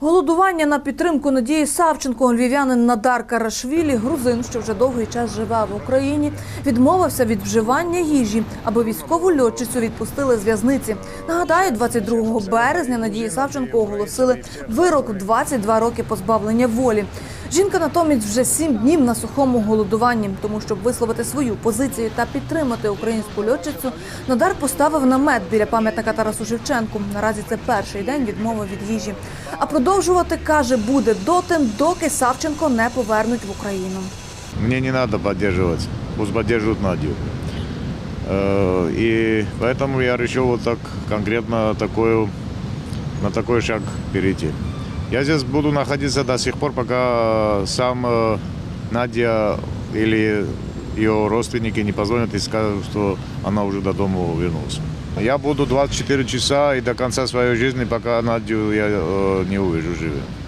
Голодування на підтримку Надії Савченко львів'янин Надар Карашвілі, грузин, що вже довгий час живе в Україні, відмовився від вживання їжі, аби військову льотчицю відпустили з в'язниці. Нагадаю, 22 березня Надії Савченко оголосили вирок в 22 роки позбавлення волі. Жінка натомість вже сім днів на сухому голодуванні, тому щоб висловити свою позицію та підтримати українську льотчицю, Надар поставив намет біля пам'ятника Тарасу Шевченку. Наразі це перший день відмови від їжі. А продовжувати каже буде дотим, доки Савченко не повернуть в Україну. Мне не надо поддерживать, пусть поддерживают Надю. И поэтому я решил вот конкретно такую, на такой шаг перейти. Я здесь буду находиться до сих пор, пока сам э, Надя или ее родственники не позвонят и скажут, что она уже до дома вернулась. Я буду 24 часа и до конца своей жизни, пока Надю я э, не увижу живым.